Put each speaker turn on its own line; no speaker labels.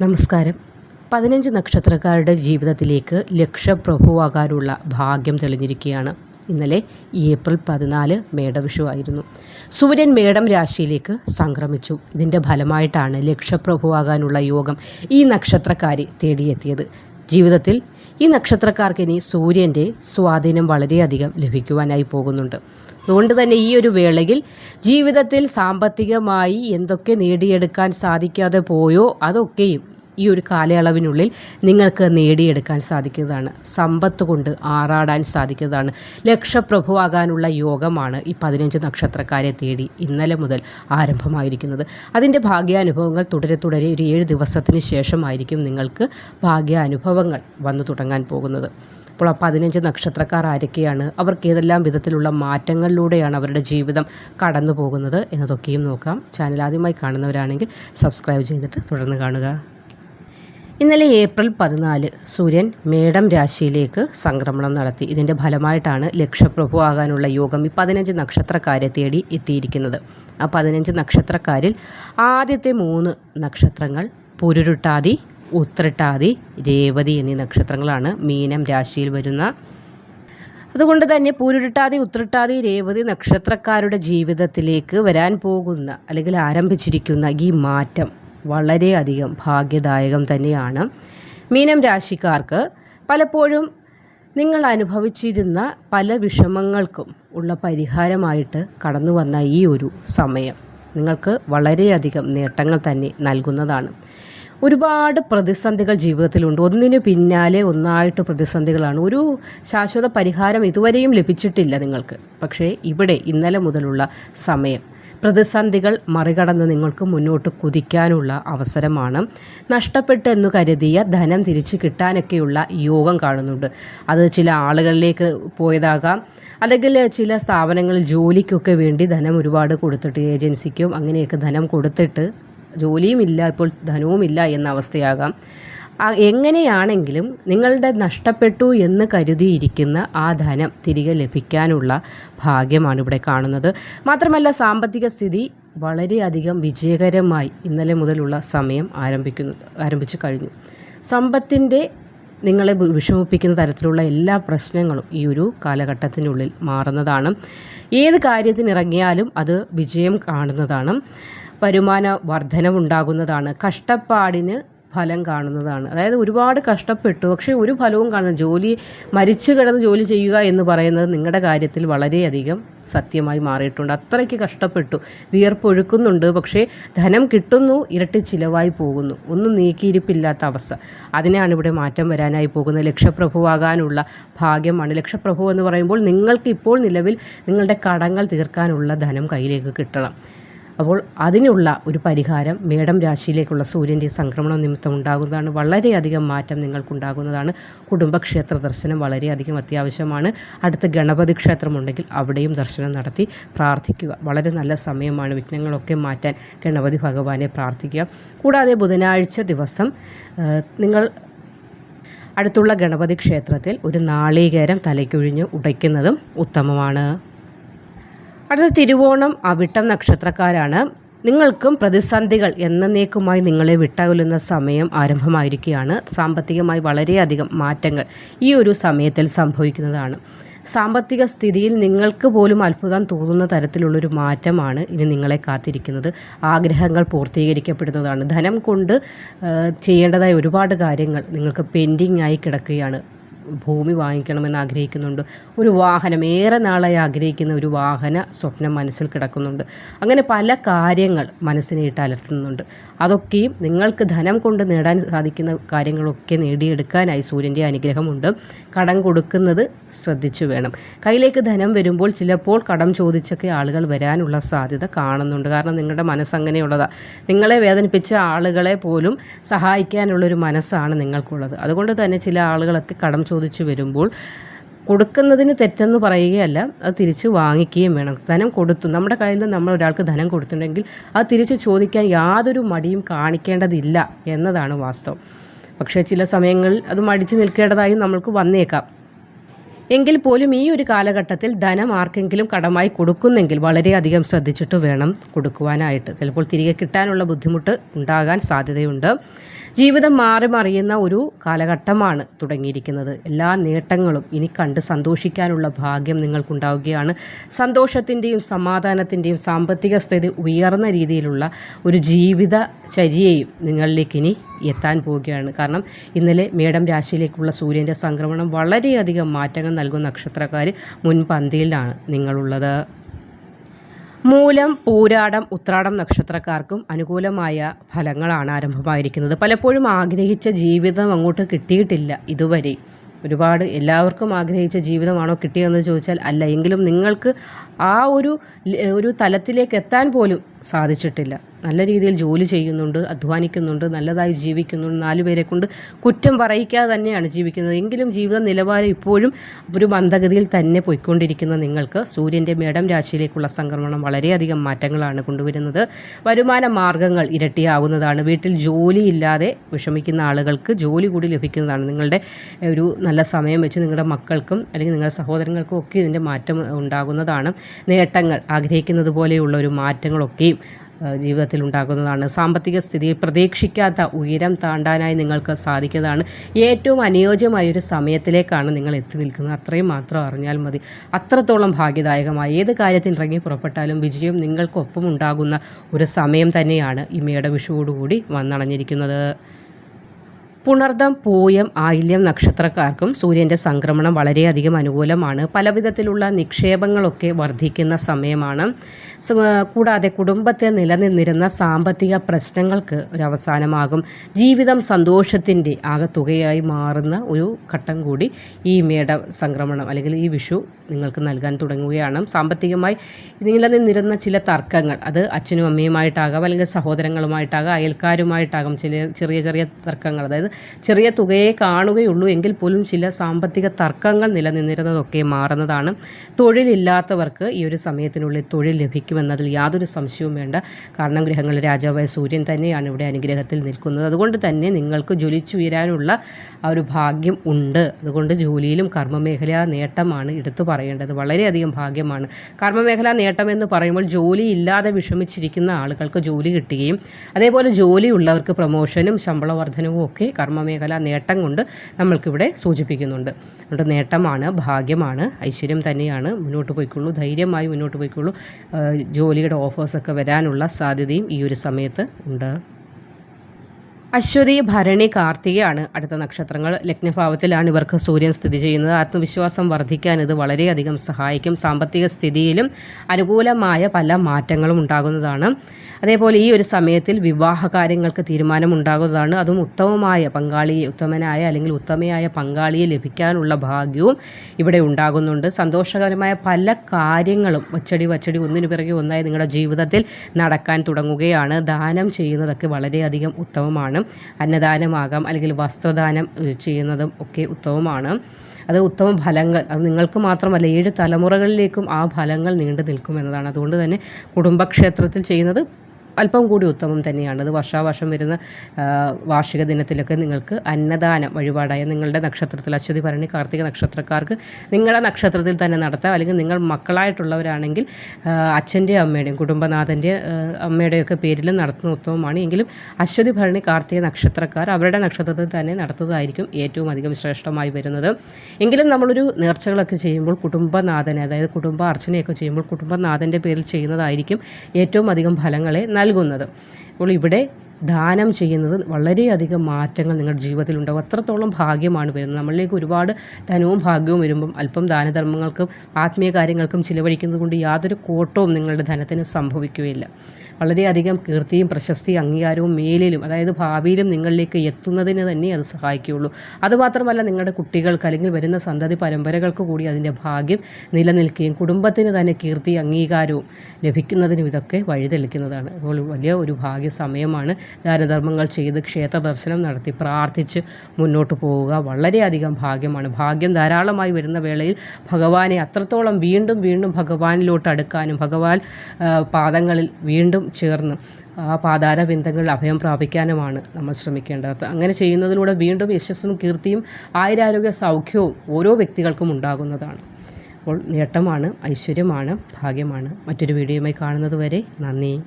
നമസ്കാരം. പതിനഞ്ച് നക്ഷത്രക്കാരുടെ ജീവിതത്തിലേക്ക് ലക്ഷപ്രഭുവാകാനുള്ള ഭാഗ്യം തെളിഞ്ഞിരിക്കുകയാണ്. ഇന്നലെ ഏപ്രിൽ പതിനാല് മേടവിഷു ആയിരുന്നു. സൂര്യൻ മേടം രാശിയിലേക്ക് സംക്രമിച്ചു. ഇതിന്റെ ഫലമായിട്ടാണ് ലക്ഷപ്രഭുവാകാനുള്ള യോഗം ഈ നക്ഷത്രക്കാരെ തേടിയെത്തിയത്. ജീവിതത്തിൽ ഈ നക്ഷത്രക്കാർക്ക് ഇനി സൂര്യന്റെ സ്വാധീനം വളരെയധികം ലഭിക്കുവാനായി പോകുന്നുണ്ട്. അതുകൊണ്ട് തന്നെ ഈ ഒരു വേളയിൽ ജീവിതത്തിൽ സാമ്പത്തികമായി എന്തൊക്കെ നേടിയെടുക്കാൻ സാധിക്കാതെ പോയോ അതൊക്കെയും ഈ ഒരു കാലയളവിനുള്ളിൽ നിങ്ങൾക്ക് നേടിയെടുക്കാൻ സാധിക്കുന്നതാണ്. സമ്പത്ത് കൊണ്ട് ആറാടാൻ സാധിക്കുന്നതാണ്. ലക്ഷപ്രഭുവാകാനുള്ള യോഗമാണ് ഈ പതിനഞ്ച് നക്ഷത്രക്കാരെ തേടി ഇന്നലെ മുതൽ ആരംഭമായിരിക്കുന്നത്. അതിന്റെ ഭാഗ്യാനുഭവങ്ങൾ തുടരെ തുടരെ ഒരു ഏഴ് ദിവസത്തിന് ശേഷമായിരിക്കും നിങ്ങൾക്ക് ഭാഗ്യാനുഭവങ്ങൾ വന്നു തുടങ്ങാൻ പോകുന്നത്. അപ്പോൾ ആ പതിനഞ്ച് നക്ഷത്രക്കാർ ആരൊക്കെയാണ്? അവർക്ക് ഏതെല്ലാം വിധത്തിലുള്ള മാറ്റങ്ങളിലൂടെയാണ് അവരുടെ ജീവിതം കടന്നു പോകുന്നത് എന്നതൊക്കെയും നോക്കാം. ചാനൽ ആദ്യമായി കാണുന്നവരാണെങ്കിൽ സബ്സ്ക്രൈബ് ചെയ്തിട്ട് തുടർന്ന് കാണുക. ഇന്നലെ ഏപ്രിൽ പതിനാല് സൂര്യൻ മേടം രാശിയിലേക്ക് സംക്രമണം നടത്തി. ഇതിന്റെ ഫലമായിട്ടാണ് ലക്ഷപ്രഭു ആകാനുള്ള യോഗം ഈ പതിനഞ്ച് നക്ഷത്രക്കാരെ തേടി എത്തിയിരിക്കുന്നത്. ആ പതിനഞ്ച് നക്ഷത്രക്കാരിൽ ആദ്യത്തെ മൂന്ന് നക്ഷത്രങ്ങൾ പുരുരുട്ടാതി ഉത്രട്ടാതി രേവതി എന്നീ നക്ഷത്രങ്ങളാണ് മീനം രാശിയിൽ വരുന്ന. അതുകൊണ്ട് തന്നെ പൂരുരുട്ടാതി ഉത്രട്ടാതി രേവതി നക്ഷത്രക്കാരുടെ ജീവിതത്തിലേക്ക് വരാൻ പോകുന്ന അല്ലെങ്കിൽ ആരംഭിച്ചിരിക്കുന്ന ഈ മാറ്റം വളരെയധികം ഭാഗ്യദായകം തന്നെയാണ്. മീനം രാശിക്കാർക്ക് പലപ്പോഴും നിങ്ങൾ അനുഭവിച്ചിരുന്ന പല വിഷമങ്ങൾക്കും ഉള്ള പരിഹാരമായിട്ട് കടന്നു വന്ന ഈ ഒരു സമയം നിങ്ങൾക്ക് വളരെയധികം നേട്ടങ്ങൾ തന്നെ നൽകുന്നതാണ്. ഒരുപാട് പ്രതിസന്ധികൾ ജീവിതത്തിലുണ്ട്. ഒന്നിനു പിന്നാലെ ഒന്നായിട്ട് പ്രതിസന്ധികളാണ്. ഒരു ശാശ്വത പരിഹാരം ഇതുവരെയും ലഭിച്ചിട്ടില്ല നിങ്ങൾക്ക്. പക്ഷേ ഇവിടെ ഇന്നലെ മുതലുള്ള സമയം പ്രതിസന്ധികൾ മറികടന്ന് നിങ്ങൾക്ക് മുന്നോട്ട് കുതിക്കാനുള്ള അവസരമാണ്. നഷ്ടപ്പെട്ടു എന്ന് കരുതിയ ധനം തിരിച്ചു കിട്ടാനൊക്കെയുള്ള യോഗം കാണുന്നുണ്ട്. അത് ചില ആളുകളിലേക്ക് പോയതാകാം. അല്ലെങ്കിൽ ചില സ്ഥാപനങ്ങളിൽ ജോലിക്കൊക്കെ വേണ്ടി ധനം ഒരുപാട് കൊടുത്തിട്ട് ഏജൻസിക്കും അങ്ങനെയൊക്കെ ധനം കൊടുത്തിട്ട് ജോലിയുമില്ല ഇപ്പോൾ ധനവുമില്ല എന്ന അവസ്ഥയാകാം. എങ്ങനെയാണെങ്കിലും നിങ്ങളുടെ നഷ്ടപ്പെട്ടു എന്ന് കരുതിയിരിക്കുന്ന ആ ധനം തിരികെ ലഭിക്കാനുള്ള ഭാഗ്യമാണ് ഇവിടെ കാണുന്നത്. മാത്രമല്ല സാമ്പത്തിക സ്ഥിതി വളരെയധികം വിജയകരമായി ഇന്നലെ മുതലുള്ള സമയം ആരംഭിക്കുന്നു ആരംഭിച്ചു കഴിഞ്ഞു. സമ്പത്തിന്റെ നിങ്ങളെ വിഷമിപ്പിക്കുന്ന തരത്തിലുള്ള എല്ലാ പ്രശ്നങ്ങളും ഈ ഒരു കാലഘട്ടത്തിനുള്ളിൽ മാറുന്നതാണ്. ഏത് കാര്യത്തിനിറങ്ങിയാലും അത് വിജയം കാണുന്നതാണ്. വരുമാന വർധനവുണ്ടാകുന്നതാണ്. കഷ്ടപ്പാടിന് ഫലം കാണുന്നതാണ്. അതായത് ഒരുപാട് കഷ്ടപ്പെട്ടു. പക്ഷേ ഒരു ഫലവും കാണുന്ന ജോലി മരിച്ചു കിടന്ന് ജോലി ചെയ്യുക എന്ന് പറയുന്നത് നിങ്ങളുടെ കാര്യത്തിൽ വളരെയധികം സത്യമായി മാറിയിട്ടുണ്ട്. അത്രയ്ക്ക് കഷ്ടപ്പെട്ടു. വിയർപ്പൊഴുക്കുന്നുണ്ട്. പക്ഷേ ധനം കിട്ടുന്നു ഇരട്ടി ചിലവായി പോകുന്നു. ഒന്നും നീക്കിയിരിപ്പില്ലാത്ത അവസ്ഥ. അതിനാണ് ഇവിടെ മാറ്റം വരാനായി പോകുന്നത്. ലക്ഷപ്രഭുവാകാനുള്ള ഭാഗ്യമാണ്. ലക്ഷപ്രഭു എന്ന് പറയുമ്പോൾ നിങ്ങൾക്ക് ഇപ്പോൾ നിലവിൽ നിങ്ങളുടെ കടങ്ങൾ തീർക്കാനുള്ള ധനം കയ്യിലേക്ക് കിട്ടണം. അപ്പോൾ അതിനുള്ള ഒരു പരിഹാരം മേടം രാശിയിലേക്കുള്ള സൂര്യന്റെ സംക്രമണം നിമിത്തം ഉണ്ടാകുന്നതാണ്. വളരെയധികം മാറ്റം നിങ്ങൾക്കുണ്ടാകുന്നതാണ്. കുടുംബക്ഷേത്ര ദർശനം വളരെയധികം അത്യാവശ്യമാണ്. അടുത്ത ഗണപതി ക്ഷേത്രമുണ്ടെങ്കിൽ അവിടെയും ദർശനം നടത്തി പ്രാർത്ഥിക്കുക. വളരെ നല്ല സമയമാണ് വിഘ്നങ്ങളൊക്കെ മാറ്റാൻ ഗണപതി ഭഗവാനെ പ്രാർത്ഥിക്കുക. കൂടാതെ ബുധനാഴ്ച ദിവസം നിങ്ങൾ അടുത്തുള്ള ഗണപതി ക്ഷേത്രത്തിൽ ഒരു നാളികേരം തലയ്ക്കൊഴിഞ്ഞ് ഉടയ്ക്കുന്നതും ഉത്തമമാണ്. അടുത്ത തിരുവോണം അവിട്ടം നക്ഷത്രക്കാരാണ്. നിങ്ങൾക്കും പ്രതിസന്ധികൾ എന്നേക്കുമായി നിങ്ങളെ വിട്ടകലുന്ന സമയം ആരംഭമായിരിക്കുകയാണ്. സാമ്പത്തികമായി വളരെയധികം മാറ്റങ്ങൾ ഈ ഒരു സമയത്തിൽ സംഭവിക്കുന്നതാണ്. സാമ്പത്തിക സ്ഥിതിയിൽ നിങ്ങൾക്ക് പോലും അത്ഭുതം തോന്നുന്ന തരത്തിലുള്ളൊരു മാറ്റമാണ് ഇനി നിങ്ങളെ കാത്തിരിക്കുന്നത്. ആഗ്രഹങ്ങൾ പൂർത്തീകരിക്കപ്പെടുന്നതാണ്. ധനം കൊണ്ട് ചെയ്യേണ്ടതായ ഒരുപാട് കാര്യങ്ങൾ നിങ്ങൾക്ക് പെൻഡിങ് ആയി കിടക്കുകയാണ്. ഭൂമി വാങ്ങിക്കണമെന്ന് ആഗ്രഹിക്കുന്നുണ്ട്. ഒരു വാഹനം ഏറെ നാളായി ആഗ്രഹിക്കുന്ന ഒരു വാഹന സ്വപ്നം മനസ്സിൽ കിടക്കുന്നുണ്ട്. അങ്ങനെ പല കാര്യങ്ങൾ മനസ്സിനെ ഇട്ട് അലട്ടുന്നുണ്ട്. അതൊക്കെയും നിങ്ങൾക്ക് ധനം കൊണ്ട് നേടാൻ സാധിക്കുന്ന കാര്യങ്ങളൊക്കെ നേടിയെടുക്കാനായി സൂര്യന്റെ അനുഗ്രഹമുണ്ട്. കടം കൊടുക്കുന്നത് ശ്രദ്ധിച്ചു വേണം. കയ്യിലേക്ക് ധനം വരുമ്പോൾ ചിലപ്പോൾ കടം ചോദിച്ചൊക്കെ ആളുകൾ വരാനുള്ള സാധ്യത കാണുന്നുണ്ട്. കാരണം നിങ്ങളുടെ മനസ്സങ്ങനെയുള്ളതാണ് നിങ്ങളെ വേദനിപ്പിച്ച ആളുകളെ പോലും സഹായിക്കാനുള്ളൊരു മനസ്സാണ് നിങ്ങൾക്കുള്ളത്. അതുകൊണ്ട് തന്നെ ചില ആളുകളൊക്കെ കടം ചോദിച്ചു വരുമ്പോൾ കൊടുക്കുന്നതിന് തെറ്റെന്ന് പറയുകയല്ല അത് തിരിച്ച് വാങ്ങിക്കുകയും വേണം. ധനം കൊടുത്തു നമ്മുടെ കയ്യിൽ നിന്ന് നമ്മൾ ഒരാൾക്ക് ധനം കൊടുത്തിട്ടുണ്ടെങ്കിൽ അത് തിരിച്ച് ചോദിക്കാൻ യാതൊരു മടിയും കാണിക്കേണ്ടതില്ല എന്നതാണ് വാസ്തവം. പക്ഷേ ചില സമയങ്ങളിൽ അത് മടിച്ച് നിൽക്കേണ്ടതായി നമ്മൾക്ക് വന്നേക്കാം. എങ്കിൽ പോലും ഈ ഒരു കാലഘട്ടത്തിൽ ധനം ആർക്കെങ്കിലും കടമായി കൊടുക്കുന്നെങ്കിൽ വളരെയധികം ശ്രദ്ധിച്ചിട്ട് വേണം കൊടുക്കുവാനായിട്ട്. ചിലപ്പോൾ തിരികെ കിട്ടാനുള്ള ബുദ്ധിമുട്ട് ഉണ്ടാകാൻ സാധ്യതയുണ്ട്. ജീവിതം മാറി മറിയുന്ന ഒരു കാലഘട്ടമാണ് തുടങ്ങിയിരിക്കുന്നത്. എല്ലാ നേട്ടങ്ങളും ഇനി കണ്ട് സന്തോഷിക്കാനുള്ള ഭാഗ്യം നിങ്ങൾക്കുണ്ടാവുകയാണ്. സന്തോഷത്തിന്റെയും സമാധാനത്തിന്റെയും സാമ്പത്തിക സ്ഥിതി ഉയർന്ന രീതിയിലുള്ള ഒരു ജീവിത ചര്യയും നിങ്ങളിലേക്ക് ഇനി എത്താൻ പോവുകയാണ്. കാരണം ഇന്നലെ മേടം രാശിയിലേക്കുള്ള സൂര്യന്റെ സംക്രമണം വളരെയധികം മാറ്റങ്ങൾ നൽകുന്ന നക്ഷത്രക്കാർ മുൻപന്തിയിലാണ് നിങ്ങളുള്ളത്. മൂലം പൂരാടം ഉത്രാടം നക്ഷത്രക്കാർക്കും അനുകൂലമായ ഫലങ്ങളാണ് ആരംഭമായിരിക്കുന്നത്. പലപ്പോഴും ആഗ്രഹിച്ച ജീവിതം അങ്ങോട്ട് കിട്ടിയിട്ടില്ല ഇതുവരെ. ഒരുപാട് എല്ലാവർക്കും ആഗ്രഹിച്ച ജീവിതമാണോ കിട്ടിയതെന്ന് ചോദിച്ചാൽ അല്ല. എങ്കിലും നിങ്ങൾക്ക് ആ ഒരു ഒരു തലത്തിലേക്ക് എത്താൻ പോലും സാധിച്ചിട്ടില്ല. നല്ല രീതിയിൽ ജോലി ചെയ്യുന്നുണ്ട് അധ്വാനിക്കുന്നുണ്ട് നല്ലതായി ജീവിക്കുന്നുണ്ട്. നാലു പേരെ കൊണ്ട് കുറ്റം പറയിക്കാതെ തന്നെയാണ് ജീവിക്കുന്നത്. എങ്കിലും ജീവിത നിലവാരം ഇപ്പോഴും ഒരു മന്ദഗതിയിൽ തന്നെ പോയിക്കൊണ്ടിരിക്കുന്ന നിങ്ങൾക്ക് സൂര്യന്റെ മേടം രാശിയിലേക്കുള്ള സംക്രമണം വളരെയധികം മാറ്റങ്ങളാണ് കൊണ്ടുവരുന്നത്. വരുമാന മാർഗങ്ങൾ ഇരട്ടിയാകുന്നതാണ്. വീട്ടിൽ ജോലിയില്ലാതെ വിഷമിക്കുന്ന ആളുകൾക്ക് ജോലി കൂടി ലഭിക്കുന്നതാണ്. നിങ്ങളുടെ ഒരു നല്ല സമയം വെച്ച് നിങ്ങളുടെ മക്കൾക്കും അല്ലെങ്കിൽ നിങ്ങളുടെ സഹോദരങ്ങൾക്കും ഒക്കെ ഇതിന്റെ മാറ്റം ഉണ്ടാകുന്നതാണ്. നേട്ടങ്ങൾ ആഗ്രഹിക്കുന്നത് പോലെയുള്ള ഒരു മാറ്റങ്ങളൊക്കെയും ജീവിതത്തിൽ ഉണ്ടാകുന്നതാണ്. സാമ്പത്തിക സ്ഥിതിയിൽ പ്രതീക്ഷിക്കാത്ത ഉയരം താണ്ടാനായി നിങ്ങൾക്ക് സാധിക്കുന്നതാണ്. ഏറ്റവും അനുയോജ്യമായ ഒരു സമയത്തിലേക്കാണ് നിങ്ങൾ എത്തി നിൽക്കുന്നത്. അത്രയും മാത്രം അറിഞ്ഞാൽ മതി. അത്രത്തോളം ഭാഗ്യദായകമായ. ഏത് കാര്യത്തിൽ ഇറങ്ങി പുറപ്പെട്ടാലും വിജയം നിങ്ങൾക്കൊപ്പം ഉണ്ടാകുന്ന ഒരു സമയം തന്നെയാണ് ഈ മേടവിഷുവോടുകൂടി വന്നണഞ്ഞിരിക്കുന്നത് പുണർദം പൂയം ആയില്യം നക്ഷത്രക്കാർക്കും സൂര്യന്റെ സംക്രമണം വളരെയധികം അനുകൂലമാണ്. പലവിധത്തിലുള്ള നിക്ഷേപങ്ങളൊക്കെ വർദ്ധിക്കുന്ന സമയമാണ്. കൂടാതെ കുടുംബത്തെ നിലനിന്നിരുന്ന സാമ്പത്തിക പ്രശ്നങ്ങൾക്ക് ഒരു അവസാനമാകും ജീവിതം സന്തോഷത്തിന്റെ ആകത്തുകയായി മാറുന്ന ഒരു ഘട്ടം കൂടി ഈ മേട സംക്രമണം അല്ലെങ്കിൽ ഈ വിഷു നിങ്ങൾക്ക് നൽകാൻ തുടങ്ങുകയാണ്. സാമ്പത്തികമായി നിലനിന്നിരുന്ന ചില തർക്കങ്ങൾ അത് അച്ഛനും അമ്മയുമായിട്ടാകാം അല്ലെങ്കിൽ സഹോദരങ്ങളുമായിട്ടാകാം അയൽക്കാരുമായിട്ടാകാം ചില ചെറിയ ചെറിയ തർക്കങ്ങൾ. അതായത് ചെറിയ തുകയെ കാണുകയുള്ളൂ എങ്കിൽ പോലും ചില സാമ്പത്തിക തർക്കങ്ങൾ നിലനിന്നിരുന്നതൊക്കെ മാറുന്നതാണ്. തൊഴിലില്ലാത്തവർക്ക് ഈ ഒരു സമയത്തിനുള്ളിൽ തൊഴിൽ ലഭിക്കുമെന്നതിൽ യാതൊരു സംശയവും വേണ്ട. കാരണം ഗ്രഹങ്ങളിൽ രാജാവായ സൂര്യൻ തന്നെയാണ് ഇവിടെ അനുഗ്രഹത്തിൽ നിൽക്കുന്നത്. അതുകൊണ്ട് തന്നെ നിങ്ങൾക്ക് ജ്വലിച്ചുയരാനുള്ള ആ ഒരു ഭാഗ്യം ഉണ്ട്. അതുകൊണ്ട് ജോലിയിലും കർമ്മമേഖലാ നേട്ടമാണ് എടുത്തു പറയേണ്ടത്. വളരെയധികം ഭാഗ്യമാണ്. കർമ്മമേഖലാ നേട്ടം എന്ന് പറയുമ്പോൾ ജോലി ഇല്ലാതെ വിഷമിച്ചിരിക്കുന്ന ആളുകൾക്ക് ജോലി കിട്ടുകയും അതേപോലെ ജോലിയുള്ളവർക്ക് പ്രമോഷനും ശമ്പള വർധനവും ഒക്കെ കർമ്മമേഖല നേട്ടം കൊണ്ട് നമ്മൾക്കിവിടെ സൂചിപ്പിക്കുന്നുണ്ട്. അതുകൊണ്ട് നേട്ടമാണ് ഭാഗ്യമാണ് ഐശ്വര്യം തന്നെയാണ് മുന്നോട്ട് പോയിക്കുള്ളൂ ധൈര്യമായി മുന്നോട്ട് പോയിക്കുള്ളൂ. ജോലിയുടെ ഓഫേഴ്സൊക്കെ വരാനുള്ള സാധ്യതയും ഈ ഒരു സമയത്ത് ഉണ്ട്. അശ്വതി ഭരണി കാർത്തികയാണ് അടുത്ത നക്ഷത്രങ്ങൾ. ലഗ്നഭാവത്തിലാണ് ഇവർക്ക് സൂര്യൻ സ്ഥിതി ചെയ്യുന്നത്. ആത്മവിശ്വാസം വർദ്ധിക്കാൻ ഇത് വളരെയധികം സഹായിക്കും. സാമ്പത്തിക സ്ഥിതിയിലും അനുകൂലമായ പല മാറ്റങ്ങളും ഉണ്ടാകുന്നതാണ്. അതേപോലെ ഈ ഒരു സമയത്തിൽ വിവാഹ കാര്യങ്ങൾക്ക് തീരുമാനമുണ്ടാകുന്നതാണ് അതും ഉത്തമമായ പങ്കാളിയെ ഉത്തമനായ അല്ലെങ്കിൽ ഉത്തമയായ പങ്കാളിയെ ലഭിക്കാനുള്ള ഭാഗ്യവും ഇവിടെ ഉണ്ടാകുന്നുണ്ട്. സന്തോഷകരമായ പല കാര്യങ്ങളും വച്ചടി വച്ചടി ഒന്നിനു പിറകെ ഒന്നായി നിങ്ങളുടെ ജീവിതത്തിൽ നടക്കാൻ തുടങ്ങുകയാണ്. ദാനം ചെയ്യുന്നതൊക്കെ വളരെയധികം ഉത്തമമാണ്. അന്നദാനമാകാം അല്ലെങ്കിൽ വസ്ത്രദാനം ചെയ്യുന്നതും ഒക്കെ ഉത്തമമാണ്. അത് ഉത്തമ ഫലങ്ങൾ അത് നിങ്ങൾക്ക് മാത്രമല്ല ഏഴ് തലമുറകളിലേക്കും ആ ഫലങ്ങൾ നീണ്ടു നിൽക്കും എന്നതാണ്. അതുകൊണ്ട് തന്നെ കുടുംബക്ഷേത്രത്തിൽ ചെയ്യുന്നത് അല്പം കൂടി ഉത്തമം തന്നെയാണ്. അത് വർഷാവർഷം വരുന്ന വാർഷിക ദിനത്തിലൊക്കെ നിങ്ങൾക്ക് അന്നദാനം വഴിപാടായ നിങ്ങളുടെ നക്ഷത്രത്തിൽ അശ്വതി ഭരണി കാർത്തിക നക്ഷത്രക്കാർക്ക് നിങ്ങളുടെ നക്ഷത്രത്തിൽ തന്നെ നടത്താം. അല്ലെങ്കിൽ നിങ്ങൾ മക്കളായിട്ടുള്ളവരാണെങ്കിൽ അച്ഛന്റെയും അമ്മയുടെയും കുടുംബനാഥന്റെ അമ്മയുടെയൊക്കെ പേരിൽ നടത്തുന്ന ഉത്തമമാണ്. എങ്കിലും അശ്വതി ഭരണി കാർത്തിക നക്ഷത്രക്കാർ അവരുടെ നക്ഷത്രത്തിൽ തന്നെ നടത്തുന്നതായിരിക്കും ഏറ്റവും അധികം ശ്രേഷ്ഠമായി വരുന്നത്. എങ്കിലും നമ്മളൊരു നേർച്ചകളൊക്കെ ചെയ്യുമ്പോൾ കുടുംബനാഥനെ അതായത് കുടുംബ അർച്ചനയൊക്കെ ചെയ്യുമ്പോൾ കുടുംബനാഥന്റെ പേരിൽ ചെയ്യുന്നതായിരിക്കും ഏറ്റവും അധികം ഫലങ്ങളെ നൽകുന്നത്. അപ്പോൾ ഇവിടെ ദാനം ചെയ്യുന്നത് വളരെയധികം മാറ്റങ്ങൾ നിങ്ങളുടെ ജീവിതത്തിൽ ഉണ്ടാകും. അത്രത്തോളം ഭാഗ്യമാണ് വരുന്നത്. നമ്മളിലേക്ക് ഒരുപാട് ധനവും ഭാഗ്യവും വരുമ്പം അല്പം ദാനധർമ്മങ്ങൾക്കും ആത്മീയ കാര്യങ്ങൾക്കും ചിലവഴിക്കുന്നത് കൊണ്ട് യാതൊരു കോട്ടവും നിങ്ങളുടെ ധനത്തിന് സംഭവിക്കുകയില്ല. വളരെയധികം കീർത്തിയും പ്രശസ്തിയും അംഗീകാരവും മേലിലും അതായത് ഭാവിയിലും നിങ്ങളിലേക്ക് എത്തുന്നതിന് തന്നെ അത് സഹായിക്കുകയുള്ളൂ. അതുമാത്രമല്ല നിങ്ങളുടെ കുട്ടികൾക്ക് അല്ലെങ്കിൽ വരുന്ന സന്തതി പരമ്പരകൾക്ക് കൂടി അതിന്റെ ഭാഗ്യം നിലനിൽക്കുകയും കുടുംബത്തിന് തന്നെ കീർത്തി അംഗീകാരവും ലഭിക്കുന്നതിനും ഇതൊക്കെ വഴിതെളിക്കുന്നതാണ്. അപ്പോൾ വലിയ ഒരു ഭാഗ്യ സമയമാണ് ദാനധർമ്മങ്ങൾ ചെയ്ത് ക്ഷേത്ര ദർശനം നടത്തി പ്രാർത്ഥിച്ച് മുന്നോട്ട് പോവുക. വളരെയധികം ഭാഗ്യമാണ്. ഭാഗ്യം ധാരാളമായി വരുന്ന വേളയിൽ ഭഗവാനെ അത്രത്തോളം വീണ്ടും വീണ്ടും ഭഗവാനിലോട്ട് അടുക്കാനും ഭഗവാൻ പാദങ്ങളിൽ വീണ്ടും ചേർന്ന് ആ പാതാര ബന്ധങ്ങളിൽ അഭയം പ്രാപിക്കാനുമാണ് നമ്മൾ ശ്രമിക്കേണ്ടത്. അങ്ങനെ ചെയ്യുന്നതിലൂടെ വീണ്ടും യശസ്സും കീർത്തിയും ആയുരാരോഗ്യ സൗഖ്യവും ഓരോ വ്യക്തികൾക്കും ഉണ്ടാകുന്നതാണ്. അപ്പോൾ നേട്ടമാണ് ഐശ്വര്യമാണ് ഭാഗ്യമാണ്. മറ്റൊരു വീഡിയോയുമായി കാണുന്നത് വരെ നന്ദി.